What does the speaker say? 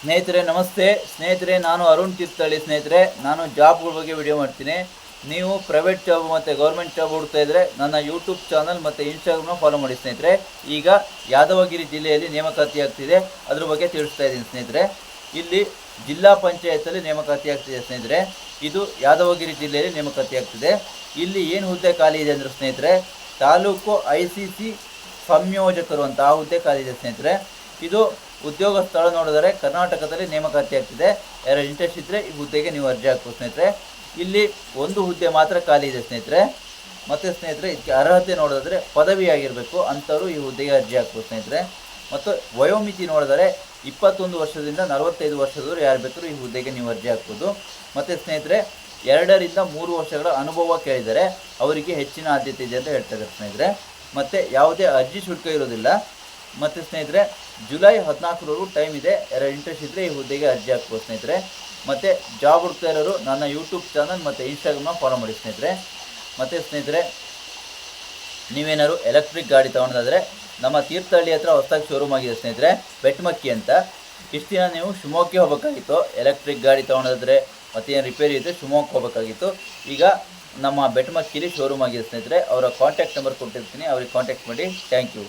ಸ್ನೇಹಿತರೆ, ನಮಸ್ತೆ. ಸ್ನೇಹಿತರೆ, ನಾನು ಅರುಣ್ ತೀರ್ಥಹಳ್ಳಿ ಸ್ನೇಹಿತರೆ. ನಾನು ಜಾಬ್ಗಳ ಬಗ್ಗೆ ವಿಡಿಯೋ ಮಾಡ್ತೀನಿ. ನೀವು ಪ್ರೈವೇಟ್ ಜಾಬ್ ಮತ್ತು ಗೌರ್ಮೆಂಟ್ ಜಾಬ್ ಹುಡ್ತಾ ಇದ್ದರೆ ನನ್ನ ಯೂಟ್ಯೂಬ್ ಚಾನಲ್ ಮತ್ತು ಇನ್ಸ್ಟಾಗ್ರಾಮ್ನ ಫಾಲೋ ಮಾಡಿ ಸ್ನೇಹಿತರೆ. ಈಗ ಯಾದವಗಿರಿ ಜಿಲ್ಲೆಯಲ್ಲಿ ನೇಮಕಾತಿ ಆಗ್ತಿದೆ. ಅದ್ರ ಬಗ್ಗೆ ತಿಳಿಸ್ತಾ ಇದ್ದೀನಿ ಸ್ನೇಹಿತರೆ. ಇಲ್ಲಿ ಜಿಲ್ಲಾ ಪಂಚಾಯತಲ್ಲಿ ನೇಮಕಾತಿ ಆಗ್ತಿದೆ ಸ್ನೇಹಿತರೆ. ಇದು ಯಾದವಗಿರಿ ಜಿಲ್ಲೆಯಲ್ಲಿ ನೇಮಕಾತಿ ಆಗ್ತಿದೆ. ಇಲ್ಲಿ ಏನು ಹುದ್ದೆ ಖಾಲಿ ಇದೆ ಅಂದರೆ ಸ್ನೇಹಿತರೆ, ತಾಲೂಕು ಐ ಸಿ ಸಿ ಸಂಯೋಜಕರು ಅಂತ ಆ ಹುದ್ದೆ ಖಾಲಿ ಇದೆ ಸ್ನೇಹಿತರೆ. ಇದು ಉದ್ಯೋಗ ಸ್ಥಳ ನೋಡಿದರೆ ಕರ್ನಾಟಕದಲ್ಲಿ ನೇಮಕಾತಿ ಆಗ್ತಿದೆ. ಯಾರು ಇಂಟ್ರೆಸ್ಟ್ ಇದ್ದರೆ ಈ ಹುದ್ದೆಗೆ ನೀವು ಅರ್ಜಿ ಹಾಕ್ಬೋದು ಸ್ನೇಹಿತರೆ. ಇಲ್ಲಿ ಒಂದು ಹುದ್ದೆ ಮಾತ್ರ ಖಾಲಿ ಇದೆ ಸ್ನೇಹಿತರೆ. ಮತ್ತು ಸ್ನೇಹಿತರೆ, ಇದಕ್ಕೆ ಅರ್ಹತೆ ನೋಡಿದ್ರೆ ಪದವಿ ಆಗಿರಬೇಕು ಅಂಥವ್ರು ಈ ಹುದ್ದೆಗೆ ಅರ್ಜಿ ಹಾಕ್ಬೋದು ಸ್ನೇಹಿತರೆ. ಮತ್ತು ವಯೋಮಿತಿ ನೋಡಿದರೆ ಇಪ್ಪತ್ತೊಂದು ವರ್ಷದಿಂದ ನಲವತ್ತೈದು ವರ್ಷದವರು ಯಾರು ಬೇಕಾದ್ರೂ ಈ ಹುದ್ದೆಗೆ ನೀವು ಅರ್ಜಿ ಹಾಕ್ಬೋದು. ಮತ್ತು ಸ್ನೇಹಿತರೆ, ಎರಡರಿಂದ ಮೂರು ವರ್ಷಗಳ ಅನುಭವ ಕೇಳಿದರೆ ಅವರಿಗೆ ಹೆಚ್ಚಿನ ಆದ್ಯತೆ ಇದೆ ಅಂತ ಹೇಳ್ತಾರೆ ಸ್ನೇಹಿತರೆ. ಮತ್ತು ಯಾವುದೇ ಅರ್ಜಿ ಶುಲ್ಕ ಇರೋದಿಲ್ಲ. ಮತ್ತು ಸ್ನೇಹಿತರೆ, ಜುಲೈ ಹದಿನಾಲ್ಕರವರೆಗೂ ಟೈಮ್ ಇದೆ. ಯಾರು ಇಂಟ್ರೆಸ್ಟ್ ಇದ್ದರೆ ಈ ಹುದ್ದೆಗೆ ಅರ್ಜಿ ಹಾಕ್ಬೋದು ಸ್ನೇಹಿತರೆ. ಮತ್ತು ಜಾಬ್ ಹುಡ್ತಾ ಇರೋರು ನನ್ನ ಯೂಟ್ಯೂಬ್ ಚಾನಲ್ ಮತ್ತು ಇನ್ಸ್ಟಾಗ್ರಾಮ್ನ ಫಾಲೋ ಮಾಡಿ ಸ್ನೇಹಿತರೆ. ಮತ್ತು ಸ್ನೇಹಿತರೆ, ನೀವೇನಾದ್ರು ಎಲೆಕ್ಟ್ರಿಕ್ ಗಾಡಿ ತೊಗೊಂಡಾದರೆ ನಮ್ಮ ತೀರ್ಥಹಳ್ಳಿ ಹತ್ರ ಹೊಸದಾಗಿ ಶೋರೂಮ್ ಆಗಿದೆ ಸ್ನೇಹಿತರೆ ಬೆಟ್ಮಕ್ಕಿ ಅಂತ. ಇಷ್ಟು ದಿನ ನೀವು ಶಿವಮೊಗ್ಗಕ್ಕೆ ಹೋಗಬೇಕಾಗಿತ್ತು. ಎಲೆಕ್ಟ್ರಿಕ್ ಗಾಡಿ ತೊಗೊಳೋದಾದ್ರೆ ಮತ್ತೇನು ರಿಪೇರಿ ಇದ್ದರೆ ಶಿವಮೊಗ್ಗಕ್ಕೆ ಹೋಗಬೇಕಾಗಿತ್ತು. ಈಗ ನಮ್ಮ ಬೆಟ್ಮಕ್ಕಿಲಿ ಶೋರೂಮ್ ಆಗಿದೆ ಸ್ನೇಹಿತರೆ. ಅವರ ಕಾಂಟ್ಯಾಕ್ಟ್ ನಂಬರ್ ಕೊಟ್ಟಿರ್ತೀನಿ. ಅವ್ರಿಗೆ ಕಾಂಟ್ಯಾಕ್ಟ್ ಮಾಡಿ. Thank you